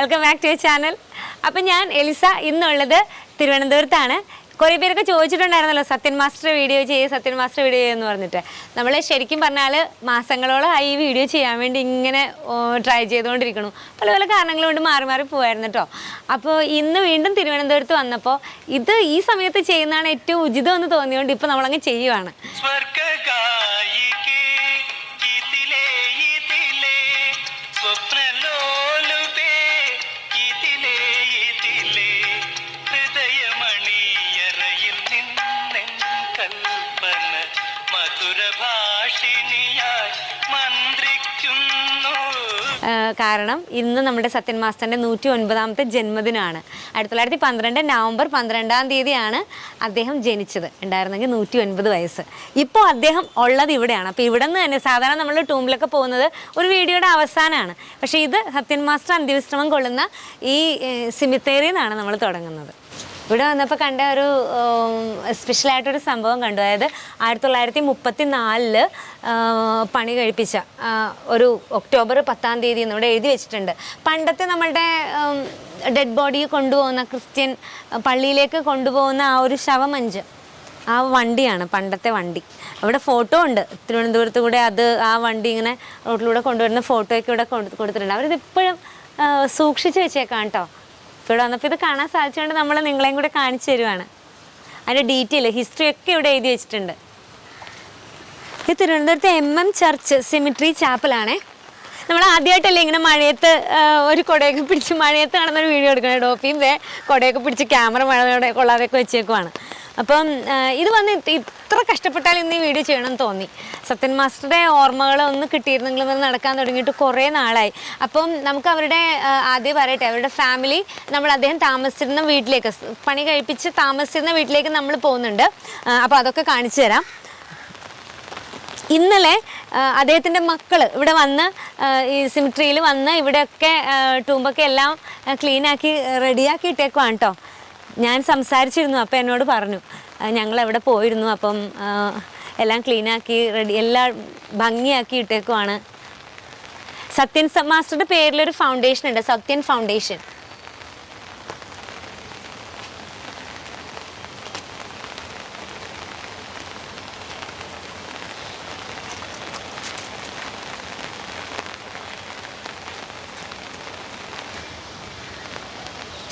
Welcome back to channel അപ്പം ഞാൻ Elisa ഇന്നുള്ളത് തിരുവനന്തപുരത്താണ്. കുറേ പേരൊക്കെ ചോദിച്ചിട്ടുണ്ടായിരുന്നല്ലോ സത്യൻ മാസ്റ്റർ വീഡിയോ ചെയ്യ് സത്യൻ മാസ്റ്റർ വീഡിയോ എന്ന് പറഞ്ഞിട്ട്. നമ്മൾ ശരിക്കും പറഞ്ഞാൽ മാസങ്ങളോളം ഈ വീഡിയോ ചെയ്യാൻ വേണ്ടി ഇങ്ങനെ ട്രൈ ചെയ്തുകൊണ്ടിരിക്കണു പല പല കാരണങ്ങൾ കൊണ്ട് മാറി മാറി പോയായിരുന്നു കേട്ടോ അപ്പോൾ ഇന്ന് വീണ്ടും തിരുവനന്തപുരത്ത് വന്നപ്പോൾ ഇത് ഈ സമയത്ത് ചെയ്യുന്നതാണ് ഏറ്റവും ഉചിതം എന്ന് തോന്നിയോണ്ട് ഇപ്പോൾ നമ്മളങ്ങ് ചെയ്യുവാണ്. കാരണം ഇന്ന് നമ്മുടെ സത്യൻ മാസ്റ്ററിന്റെ നൂറ്റി ഒൻപതാമത്തെ ജന്മദിനമാണ്. ആയിരത്തി തൊള്ളായിരത്തി പന്ത്രണ്ട് നവംബർ പന്ത്രണ്ടാം തീയതിയാണ് അദ്ദേഹം ജനിച്ചത്. ഉണ്ടായിരുന്നെങ്കിൽ നൂറ്റി ഒൻപത് വയസ്സ്. ഇപ്പോൾ അദ്ദേഹം ഉള്ളത് ഇവിടെയാണ്. അപ്പോൾ ഇവിടെ നിന്ന് തന്നെ സാധാരണ നമ്മൾ ടൂമിലൊക്കെ പോകുന്നത് ഒരു വീഡിയോയുടെ അവസാനമാണ്. പക്ഷേ ഇത് സത്യൻ മാസ്റ്റർ അന്ത്യവിശ്രമം കൊള്ളുന്ന ഈ സിമിത്തേരിയിൽ നിന്നാണ് നമ്മൾ തുടങ്ങുന്നത്. ഇവിടെ വന്നപ്പോൾ കണ്ട ഒരു സ്പെഷ്യലായിട്ടൊരു സംഭവം കണ്ടു. അതായത് ആയിരത്തി തൊള്ളായിരത്തി മുപ്പത്തി നാലിൽ പണി കഴിപ്പിച്ച ഒരു ഒക്ടോബർ പത്താം തീയതി എന്നിവിടെ എഴുതി വെച്ചിട്ടുണ്ട്. പണ്ടത്തെ നമ്മളുടെ ഡെഡ് ബോഡി കൊണ്ടുപോകുന്ന ക്രിസ്ത്യൻ പള്ളിയിലേക്ക് കൊണ്ടുപോകുന്ന ആ ഒരു ശവമഞ്ച് ആ വണ്ടിയാണ് പണ്ടത്തെ വണ്ടി. അവിടെ ഫോട്ടോ ഉണ്ട്. തിരുവനന്തപുരത്ത് കൂടെ അത് ആ വണ്ടി ഇങ്ങനെ റോഡിലൂടെ കൊണ്ടുവരുന്ന ഫോട്ടോയൊക്കെ ഇവിടെ കൊടുത്തിട്ടുണ്ട്. അവരിത് ഇപ്പോഴും സൂക്ഷിച്ച് വെച്ചേക്കാം കേട്ടോ ഇവിടെ വന്നപ്പോൾ ഇത് കാണാൻ സാധിച്ചുകൊണ്ട് നമ്മൾ നിങ്ങളെയും കൂടെ കാണിച്ചു തരുവാണ്. അതിന്റെ ഡീറ്റെയിൽ ഹിസ്റ്ററി ഒക്കെ ഇവിടെ എഴുതി വെച്ചിട്ടുണ്ട്. ഇത് തിരുവനന്തപുരത്തെ എം എം ചർച്ച് സിമിട്രി ചാപ്പലാണേ നമ്മൾ ആദ്യമായിട്ടല്ലേ ഇങ്ങനെ മഴയത്ത് ഒരു കുടയൊക്കെ പിടിച്ച് മഴയത്ത് കാണുന്ന ഒരു വീഡിയോ എടുക്കണം. ഡോപ്പിയും കുടയൊക്കെ പിടിച്ച് ക്യാമറ മഴ കൊള്ളാതെയൊക്കെ വെച്ചേക്കുവാണ്. അപ്പം ഇത് വന്ന് ഇത്ര കഷ്ടപ്പെട്ടാൽ ഇന്ന് ഈ വീഡിയോ ചെയ്യണം തോന്നി. സത്യൻ മാസ്റ്ററുടെ ഓർമ്മകൾ ഒന്ന് കിട്ടിയിരുന്നെങ്കിൽ ഇവർ നടക്കാൻ തുടങ്ങിയിട്ട് കുറേ നാളായി. അപ്പം നമുക്ക് അവരുടെ ആദ്യം പറയട്ടെ അവരുടെ ഫാമിലി നമ്മൾ അദ്ദേഹം താമസിച്ചിരുന്ന വീട്ടിലേക്ക് പണി കഴിപ്പിച്ച് താമസിച്ചിരുന്ന വീട്ടിലേക്ക് നമ്മൾ പോകുന്നുണ്ട്. അപ്പോൾ അതൊക്കെ കാണിച്ചു തരാം. ഇന്നലെ അദ്ദേഹത്തിന്റെ മക്കൾ ഇവിടെ വന്ന് ഈ സിമിട്രിയിൽ വന്ന് ഇവിടെയൊക്കെ ടൂമ്പൊക്കെ എല്ലാം ക്ലീനാക്കി റെഡിയാക്കി ഇട്ടേക്കുവാണ് കേട്ടോ ഞാൻ സംസാരിച്ചിരുന്നു അപ്പം എന്നോട് പറഞ്ഞു ഞങ്ങൾ എവിടെ പോയിരുന്നു അപ്പം എല്ലാം ക്ലീനാക്കി റെഡി എല്ലാം ഭംഗിയാക്കി ഇട്ടേക്കുവാണ്. സത്യൻ മാസ്റ്ററുടെ പേരിലൊരു ഫൗണ്ടേഷൻ ഉണ്ട് സത്യൻ ഫൗണ്ടേഷൻ.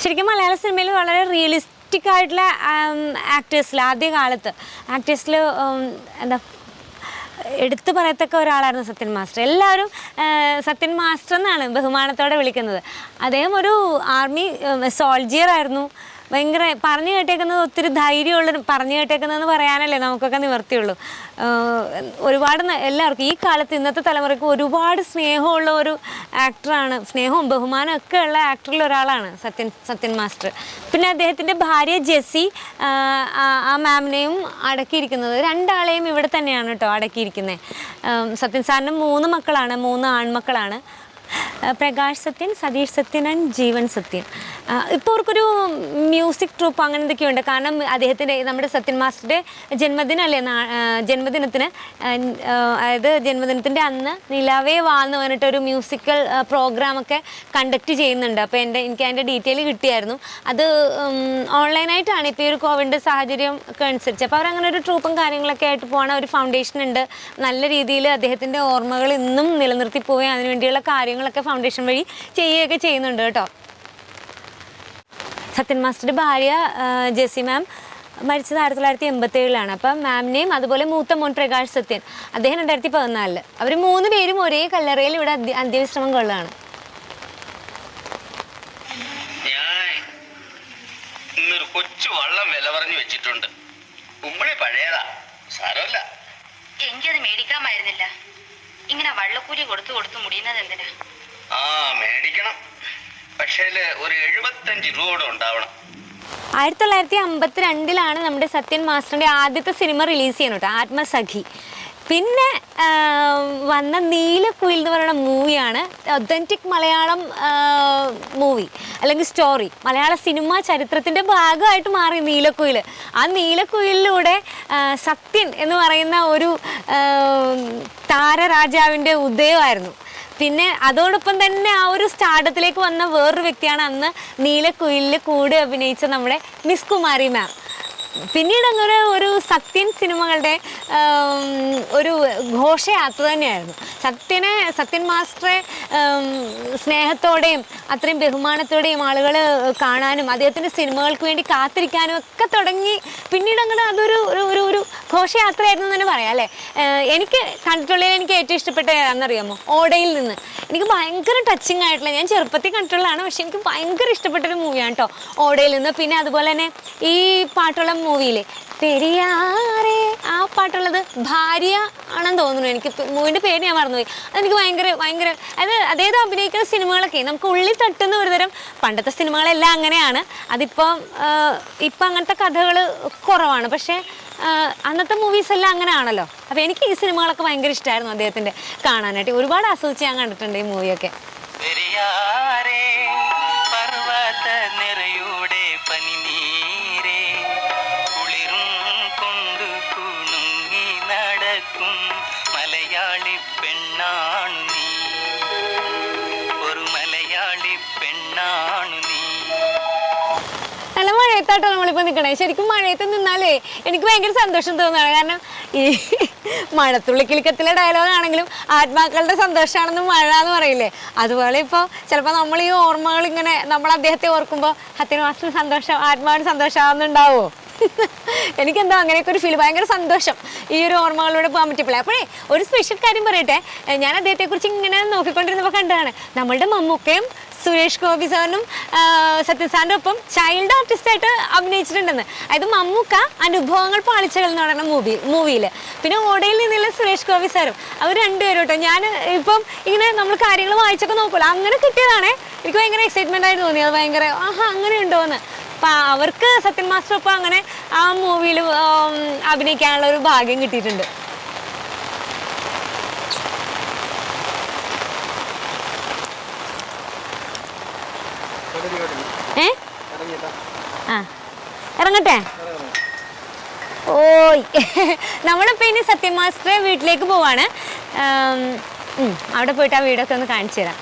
ശരിക്കും മലയാള സിനിമയിൽ വളരെ റിയലിസ്റ്റിക് ആയിട്ടുള്ള ആക്ടേഴ്സിൽ ആദ്യ കാലത്ത് ആക്ടേഴ്സിൽ എന്താ എടുത്തു പറയത്തക്ക ഒരാളായിരുന്നു സത്യൻ മാസ്റ്റർ. എല്ലാവരും സത്യൻ മാസ്റ്റർ എന്നാണ് ബഹുമാനത്തോടെ വിളിക്കുന്നത്. അദ്ദേഹം ഒരു ആർമി സോൾജിയർ ആയിരുന്നു. ഭയങ്കര പറഞ്ഞു കേട്ടേക്കുന്നത് ഒത്തിരി ധൈര്യമുള്ള പറഞ്ഞു കേട്ടേക്കുന്നതെന്ന് പറയാനല്ലേ നമുക്കൊക്കെ നിവർത്തിയുള്ളൂ. ഒരുപാട് എല്ലാവർക്കും ഈ കാലത്ത് ഇന്നത്തെ തലമുറയ്ക്ക് ഒരുപാട് സ്നേഹമുള്ള ഒരു ആക്ടറാണ് സ്നേഹവും ബഹുമാനവും ഒക്കെ ഉള്ള ആക്ടറിൽ ഒരാളാണ് സത്യൻ സത്യൻ മാസ്റ്റർ. പിന്നെ അദ്ദേഹത്തിന്റെ ഭാര്യ ജെസ്സി ആ- മാമിനെയും അടക്കിയിരിക്കുന്നത് രണ്ടാളെയും ഇവിടെ തന്നെയാണ് കേട്ടോ അടക്കിയിരിക്കുന്നത്. സത്യൻ സാറിന് മൂന്ന് മക്കളാണ് മൂന്ന് ആൺമക്കളാണ്. പ്രകാശ് സത്യൻ സതീഷ് സത്യൻ ആൻഡ് ജീവൻ സത്യൻ. ഇപ്പോൾ അവർക്കൊരു മ്യൂസിക് ട്രൂപ്പ് അങ്ങനെ എന്തൊക്കെയുണ്ട് കാരണം അദ്ദേഹത്തിന്റെ നമ്മുടെ സത്യൻ മാസ്റ്ററുടെ ജന്മദിനമല്ലേ ജന്മദിനത്തിന് അതായത് ജന്മദിനത്തിന്റെ അന്ന് നിലാവേ വാന്ന് പറഞ്ഞിട്ടൊരു മ്യൂസിക്കൽ പ്രോഗ്രാമൊക്കെ കണ്ടക്ട് ചെയ്യുന്നുണ്ട്. അപ്പോൾ എന്റെ എനിക്ക് അതിന്റെ ഡീറ്റെയിൽ കിട്ടിയായിരുന്നു. അത് ഓൺലൈനായിട്ടാണ് ഇപ്പോൾ ഈ ഒരു കോവിഡ് സാഹചര്യം ഒക്കെ അനുസരിച്ച്. അപ്പോൾ അവരങ്ങനെ ഒരു ട്രൂപ്പും കാര്യങ്ങളൊക്കെ ആയിട്ട് പോകണ ഒരു ഫൗണ്ടേഷൻ ഉണ്ട്. നല്ല രീതിയിൽ അദ്ദേഹത്തിന്റെ ഓർമ്മകൾ ഇന്നും നിലനിർത്തി പോവുകയും അതിനുവേണ്ടിയുള്ള കാര്യങ്ങളൊക്കെ ഫൗണ്ടേഷൻ വഴി ചെയ്യുകയൊക്കെ ചെയ്യുന്നുണ്ട് കേട്ടോ. സത്യൻ മാസ്റ്ററുടെ ഭാര്യ ജെസി മാം മരിച്ചത് ആയിരത്തി തൊള്ളായിരത്തി എൺപത്തി ഏഴിലാണ് അപ്പം മാമിനെയും അതുപോലെ മൂത്ത മോൻ പ്രകാശ് സത്യൻ അദ്ദേഹം രണ്ടായിരത്തി പതിനാലിൽ അവർ മൂന്ന് പേരും ഒരേ കല്ലറയിൽ ഇവിടെ അന്ത്യവിശ്രമം കൊള്ളാണ് കൊച്ചു വള്ളം വില പറഞ്ഞു വെച്ചിട്ടുണ്ട്. ഉമ്മണി പഴയതാ സാരമല്ല. എനിക്കത് മേടിക്കാമായിരുന്നില്ല. ഇങ്ങനെ വള്ളക്കൂലി കൊടുത്തു കൊടുത്തു മുടിയുന്നത് എന്തിനാ? ആ മേടിക്കണം. പക്ഷേ ഒരു എഴുപത്തഞ്ച് രൂപ ഉണ്ടാവണം. ആയിരത്തി തൊള്ളായിരത്തി അമ്പത്തി രണ്ടിലാണ് നമ്മുടെ സത്യൻ മാസ്റ്ററിന്റെ ആദ്യത്തെ സിനിമ റിലീസ് ചെയ്യണം കേട്ടോ ആത്മസഖി. പിന്നെ വന്ന നീലക്കുയിൽ എന്ന് പറയുന്ന മൂവിയാണ് ഒത്തന്റിക് മലയാളം മൂവി അല്ലെങ്കിൽ സ്റ്റോറി മലയാള സിനിമ ചരിത്രത്തിന്റെ ഭാഗമായിട്ട് മാറി നീലക്കുയിൽ ആ നീലക്കുയിലൂടെ സത്യൻ എന്ന് പറയുന്ന ഒരു താരരാജാവിന്റെ ഉദയമായിരുന്നു. പിന്നെ അതോടൊപ്പം തന്നെ ആ ഒരു സ്റ്റാർഡത്തിലേക്ക് വന്ന വേറൊരു വ്യക്തിയാണ് അന്ന് നീലക്കുയിലിൽ കൂടെ അഭിനയിച്ച നമ്മുടെ മിസ് കുമാരി മാം പിന്നീട് അങ്ങനെ ഒരു സത്യൻ സിനിമകളുടെ ഒരു ഘോഷയാത്ര തന്നെയായിരുന്നു. സത്യനെ സത്യൻ മാസ്റ്ററെ സ്നേഹത്തോടെയും അത്രയും ബഹുമാനത്തോടെയും ആളുകൾ കാണാനും അദ്ദേഹത്തിന്റെ സിനിമകൾക്ക് വേണ്ടി കാത്തിരിക്കാനും ഒക്കെ തുടങ്ങി. പിന്നീട് അങ്ങനെ അതൊരു ഒരു ഒരു ഘോഷയാത്രയായിരുന്നു തന്നെ പറയാം അല്ലേ? എനിക്ക് കണ്ടിട്ടുള്ളതിൽ എനിക്ക് ഏറ്റവും ഇഷ്ടപ്പെട്ട ഏതാണെന്നറിയാമോ? ഓടയിൽ നിന്ന്. എനിക്ക് ഭയങ്കര ടച്ചിങ് ആയിട്ടുള്ള ഞാൻ ചെറുപ്പത്തിൽ കണ്ടിട്ടുള്ളതാണ് പക്ഷെ എനിക്ക് ഭയങ്കര ഇഷ്ടപ്പെട്ടൊരു മൂവിയാണ് കേട്ടോ ഓടയിൽ നിന്ന്. പിന്നെ അതുപോലെ തന്നെ ഈ പാട്ടുള്ള മൂവിയിലെ പെരിയാറെ. ആ പാട്ടുള്ളത് ഭാര്യ ആണെന്ന് തോന്നുന്നു എനിക്ക്. മൂവിന്റെ പേര് ഞാൻ മറന്നുപോയി. അതെനിക്ക് ഭയങ്കര ഭയങ്കര അത് അതായത് അഭിനയിക്കുന്ന സിനിമകളൊക്കെ നമുക്ക് ഉള്ളിൽ തട്ടുന്ന ഒരു തരം പണ്ടത്തെ സിനിമകളെല്ലാം അങ്ങനെയാണ്. അതിപ്പം ഇപ്പം അങ്ങനത്തെ കഥകൾ കുറവാണ്. പക്ഷേ അന്നത്തെ മൂവീസ് എല്ലാം അങ്ങനെ ആണല്ലോ അപ്പോൾ എനിക്ക് ഈ സിനിമകളൊക്കെ ഭയങ്കര ഇഷ്ടമായിരുന്നു അദ്ദേഹത്തിന്റെ കാണാനായിട്ട്. ഒരുപാട് ആസ്വദിച്ച് ഞാൻ കണ്ടിട്ടുണ്ട് ഈ മൂവിയൊക്കെ മലയാളി പെണ്ണാണു നീ. ഒരു മലയാളി പെണ്ണാണു നീ. നല്ല മഴയത്താട്ടോ നമ്മളിപ്പോൾ നിൽക്കണേ ശരിക്കും മഴയത്ത് നിന്നാലേ എനിക്ക് ഭയങ്കര സന്തോഷം തോന്നുകയാണ് കാരണം ഈ മഴത്തുള്ളിക്കിളിക്കത്തിലെ ഡയലോഗ് ആണെങ്കിലും ആത്മാക്കളുടെ സന്തോഷമാണെന്ന് മഴ എന്ന് പറയില്ലേ. അതുപോലെ ഇപ്പോൾ ചിലപ്പോൾ നമ്മൾ ഈ ഓർമ്മകൾ ഇങ്ങനെ നമ്മൾ അദ്ദേഹത്തെ ഓർക്കുമ്പോൾ മാസത്തിന് സന്തോഷം ആത്മാവിന് സന്തോഷമാകുന്നുണ്ടാവോ എനിക്കെന്തോ അങ്ങനെയൊക്കെ ഒരു ഫീൽ ഭയങ്കര സന്തോഷം. ഈ ഒരു ഓർമ്മകളിലൂടെ പോകാൻ പറ്റിയപ്പോഴേ. അപ്പോഴേ ഒരു സ്പെഷ്യൽ കാര്യം പറയട്ടെ. ഞാൻ അദ്ദേഹത്തെക്കുറിച്ച് ഇങ്ങനെ നോക്കിക്കൊണ്ടിരുന്നപ്പോൾ കണ്ടതാണ് നമ്മളുടെ മമ്മൂക്കയും സുരേഷ് ഗോപി സാറിനും സത്യസാറിന്റെ ഒപ്പം ചൈൽഡ് ആർട്ടിസ്റ്റായിട്ട് അഭിനയിച്ചിട്ടുണ്ടെന്ന്. അതായത് മമ്മൂക്ക അനുഭവങ്ങൾ പാളിച്ചകൾ എന്ന് പറയുന്ന മൂവി മൂവിയിൽ പിന്നെ ഓടയിൽ നിന്നുള്ള സുരേഷ് ഗോപി സാറും അവർ രണ്ടുപേരും കേട്ടോ ഞാൻ ഇപ്പം ഇങ്ങനെ നമ്മൾ കാര്യങ്ങൾ വായിച്ചൊക്കെ നോക്കുമല്ലോ അങ്ങനെ കിട്ടിയതാണേ. എനിക്ക് ഭയങ്കര എക്സൈറ്റ്മെന്റ് ആയിട്ട് തോന്നി. അത് ഭയങ്കര ആഹാ അങ്ങനെ ഉണ്ടോ എന്ന് അപ്പം അവർക്ക് സത്യൻ മാസ്റ്റർ ഒപ്പം അങ്ങനെ ആ മൂവിയിൽ അഭിനയിക്കാനുള്ള ഒരു ഭാഗ്യം കിട്ടിയിട്ടുണ്ട്. ആ. ഇറങ്ങട്ടെ? ഓയ്. നമ്മളിപ്പോൾ ഇനി സത്യമാസ്റ്റർ വീട്ടിലേക്ക് പോവാണ്. അവിടെ പോയിട്ട് ആ വീടൊക്കെ ഒന്ന് കാണിച്ചു തരാം.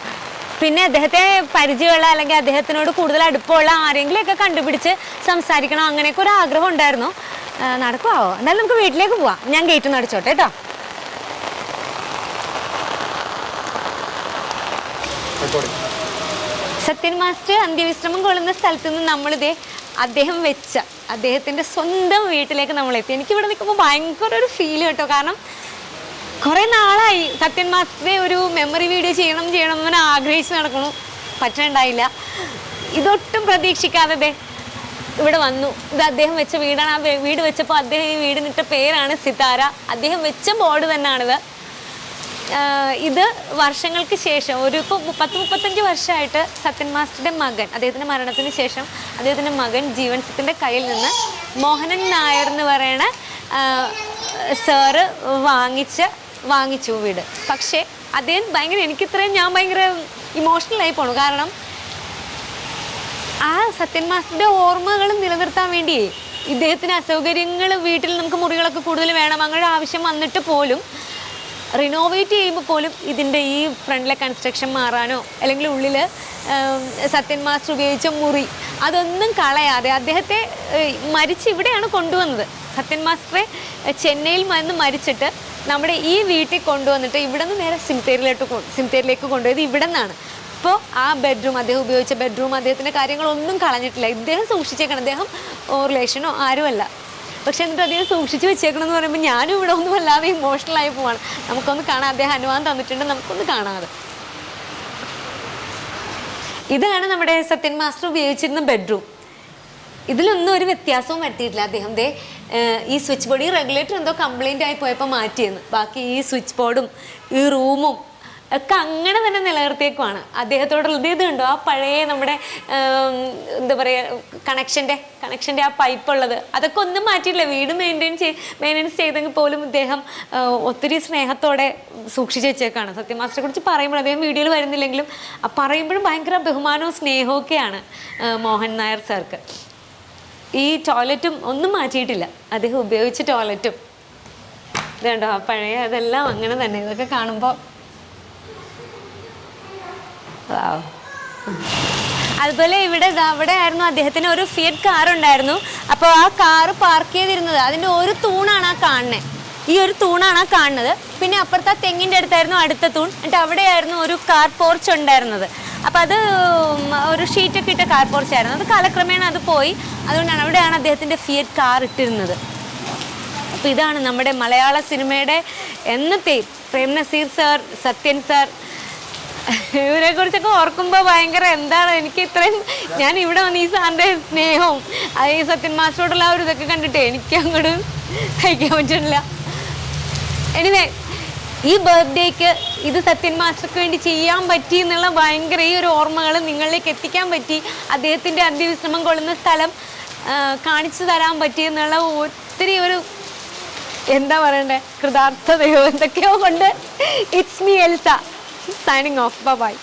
പിന്നെ അദ്ദേഹത്തെ പരിചയമുള്ള അല്ലെങ്കിൽ അദ്ദേഹത്തിനോട് കൂടുതൽ അടുപ്പമുള്ള ആരെങ്കിലുമൊക്കെ കണ്ടുപിടിച്ച് സംസാരിക്കണം അങ്ങനെയൊക്കെ ഒരു ആഗ്രഹം ഉണ്ടായിരുന്നു. നടക്കുവാവോ നടക്കുവോ? എന്നാലും നമുക്ക് വീട്ടിലേക്ക് പോവാം. ഞാൻ ഗേറ്റ് ഒന്ന് അടിച്ചോട്ടെ കേട്ടോ. സത്യൻ മാസ്റ്റർ അന്ത്യവിശ്രമം കൊള്ളുന്ന സ്ഥലത്ത് നിന്ന് നമ്മളിതേ അദ്ദേഹം വെച്ച അദ്ദേഹത്തിന്റെ സ്വന്തം വീട്ടിലേക്ക് നമ്മൾ എത്തി എനിക്കിവിടെ നിൽക്കുമ്പോൾ ഭയങ്കര ഒരു ഫീൽ കേട്ടോ. കാരണം കുറേ നാളായി സത്യൻ മാസ്റ്ററെ ഒരു മെമ്മറി വീഡിയോ ചെയ്യണം ചെയ്യണം എന്ന് ആഗ്രഹിച്ച് നടക്കണു പറ്റണ്ടായില്ല ഇതൊട്ടും പ്രതീക്ഷിക്കാതെ ഇവിടെ വന്നു. ഇത് അദ്ദേഹം വെച്ച വീടാണ്. ആ വീട് വെച്ചപ്പോൾ അദ്ദേഹം ഈ വീടിനിട്ട പേരാണ് സിതാര. അദ്ദേഹം വെച്ച ബോർഡ് തന്നെയാണിത് ഇത് വർഷങ്ങൾക്ക് ശേഷം ഒരു ഇപ്പോൾ പത്ത് മുപ്പത്തഞ്ച് വർഷമായിട്ട് സത്യൻ മാസ്റ്ററുടെ മകൻ അദ്ദേഹത്തിന്റെ മരണത്തിന് ശേഷം അദ്ദേഹത്തിന്റെ മകൻ ജീവൻ സിത്തിന്റെ കയ്യിൽ നിന്ന് മോഹനൻ നായർ എന്ന് പറയണ ആഹ് സാറ് വാങ്ങിച്ച് വാങ്ങിച്ചു വീട്. പക്ഷേ അദ്ദേഹം ഭയങ്കര എനിക്കിത്രയും ഞാൻ ഭയങ്കര ഇമോഷണലായി പോണു. കാരണം ആ സത്യൻ മാസ്റ്ററുടെ ഓർമ്മകൾ നിലനിർത്താൻ വേണ്ടി ഇദ്ദേഹത്തിന് അസൗകര്യങ്ങൾ വീട്ടിൽ നമുക്ക് മുറികളൊക്കെ കൂടുതൽ വേണം. അങ്ങനെ ആവശ്യം വന്നിട്ട് പോലും റിനോവേറ്റ് ചെയ്യുമ്പോൾ പോലും ഇതിന്റെ ഈ ഫ്രണ്ടിലെ കൺസ്ട്രക്ഷൻ മാറാനോ അല്ലെങ്കിൽ ഉള്ളിൽ സത്യൻ മാസ്റ്റർ ഉപയോഗിച്ച മുറി അതൊന്നും കളയാതെ അദ്ദേഹത്തെ മരിച്ച് ഇവിടെയാണ് കൊണ്ടുവന്നത്. സത്യൻ മാസ്റ്ററെ ചെന്നൈയിൽ വന്ന് മരിച്ചിട്ട് നമ്മുടെ ഈ വീട്ടിൽ കൊണ്ടുവന്നിട്ട് ഇവിടെ നിന്ന് നേരെ സിംതേരിലോട്ട് സിംതേരിലേക്ക് കൊണ്ടുപോയത് ഇവിടെ നിന്നാണ് അപ്പോൾ ആ ബെഡ്റൂം അദ്ദേഹം ഉപയോഗിച്ച ബെഡ്റൂം അദ്ദേഹത്തിന്റെ കാര്യങ്ങളൊന്നും കളഞ്ഞിട്ടില്ല. ഇദ്ദേഹം സൂക്ഷിച്ചേക്കണം. അദ്ദേഹം റിലേഷനോ ആരുമല്ല. പക്ഷെ എന്നിട്ട് അദ്ദേഹം സൂക്ഷിച്ച് വെച്ചേക്കണം എന്ന് പറയുമ്പോൾ ഞാനും ഇവിടെ ഒന്നും അല്ലാതെ ഇമോഷണൽ ആയി പോവാണ്. നമുക്കൊന്ന് കാണാം. അദ്ദേഹം അനുവാദം തന്നിട്ടുണ്ട്. നമുക്കൊന്ന് കാണാതെ ഇതാണ് നമ്മുടെ സത്യൻ മാസ്റ്റർ ഉപയോഗിച്ചിരുന്ന ബെഡ്റൂം. ഇതിലൊന്നും ഒരു വ്യത്യാസവും വരുത്തിയിട്ടില്ല. അദ്ദേഹം ദേ ഈ സ്വിച്ച് ബോർഡ് ഈ റെഗുലേറ്റർ എന്തോ കംപ്ലൈന്റ് ആയി പോയപ്പോൾ മാറ്റിയെന്ന്. ബാക്കി ഈ സ്വിച്ച് ബോർഡും ഈ റൂമും ഒക്കെ അങ്ങനെ തന്നെ നിലനിർത്തിയേക്കുവാണ്. അദ്ദേഹത്തോടുള്ളത് ഉണ്ടോ ആ പഴയ നമ്മുടെ എന്താ പറയുക കണക്ഷന്റെ കണക്ഷന്റെ ആ പൈപ്പ് ഉള്ളത്. അതൊക്കെ ഒന്നും മാറ്റിയിട്ടില്ല. വീട് മെയിന്റെയിൻ ചെയ്ത് മെയിന്റെനൻസ് ചെയ്തെങ്കിൽ പോലും ഇദ്ദേഹം ഒത്തിരി സ്നേഹത്തോടെ സൂക്ഷിച്ച് വെച്ചേക്കാണ്. സത്യമാസ്റ്ററെ കുറിച്ച് പറയുമ്പോൾ അദ്ദേഹം വീഡിയോയിൽ വരുന്നില്ലെങ്കിലും പറയുമ്പോഴും ഭയങ്കര ബഹുമാനവും സ്നേഹവും ഒക്കെയാണ് മോഹൻ നായർ സാർക്ക് ഈ ടോയ്ലറ്റും ഒന്നും മാറ്റിയിട്ടില്ല. അദ്ദേഹം ഉപയോഗിച്ച ടോയ്ലറ്റും. ഇതുണ്ടോ? ആ പഴയ അതെല്ലാം അങ്ങനെ തന്നെ. ഇതൊക്കെ കാണുമ്പോൾ. അതുപോലെ ഇവിടെ അവിടെ ആയിരുന്നു അദ്ദേഹത്തിന് ഒരു ഫിയറ്റ് കാർ ഉണ്ടായിരുന്നു. അപ്പോൾ ആ കാർ പാർക്ക് ചെയ്തിരുന്നത് അതിന്റെ ഒരു തൂണാണ് ആ കാണുന്നത് ഈ ഒരു തൂണാണ് ആ കാണുന്നത്. പിന്നെ അപ്പുറത്തെ തെങ്ങിന്റെ അടുത്തായിരുന്നു അടുത്ത തൂൺ. എന്നിട്ട് അവിടെയായിരുന്നു ഒരു കാർ പോർച്ച് ഉണ്ടായിരുന്നത്. അപ്പോൾ അത് ഒരു ഷീറ്റൊക്കെ ഇട്ട കാർ പോർച്ചായിരുന്നു അത് കാലക്രമേണ അത് പോയി. അതുകൊണ്ടാണ് അവിടെയാണ് അദ്ദേഹത്തിന്റെ ഫിയറ്റ് കാർ ഇട്ടിരുന്നത്. അപ്പോൾ ഇതാണ് നമ്മുടെ മലയാള സിനിമയുടെ എന്നത്തെ പ്രേം നസീർ സാർ സത്യൻ സാർ ഇവരെ കുറിച്ചൊക്കെ ഓർക്കുമ്പോൾ ഭയങ്കര എന്താണ് എനിക്ക് ഇത്രയും ഞാൻ ഇവിടെ വന്ന് ഈ സാറിന്റെ സ്നേഹവും ഈ സത്യൻ മാസ്റ്ററോടുള്ള ഒരു ഇതൊക്കെ കണ്ടിട്ട് എനിക്ക് അങ്ങോട്ട് സഹിക്കാൻ പറ്റുന്നില്ല. എനിവേ ഈ ബർത്ത്ഡേക്ക് ഇത് സത്യൻ മാസ്റ്റർക്ക് വേണ്ടി ചെയ്യാൻ പറ്റി എന്നുള്ള ഭയങ്കര ഈ ഒരു ഓർമ്മകൾ നിങ്ങളിലേക്ക് എത്തിക്കാൻ പറ്റി. അദ്ദേഹത്തിന്റെ അന്ത്യവിശ്രമം കൊള്ളുന്ന സ്ഥലം കാണിച്ചു തരാൻ പറ്റി എന്നുള്ള ഒത്തിരി ഒരു എന്താ പറയണ്ടേ കൃതാർത്ഥതയോ എന്തൊക്കെയോ കൊണ്ട് it's me Elsa signing off bye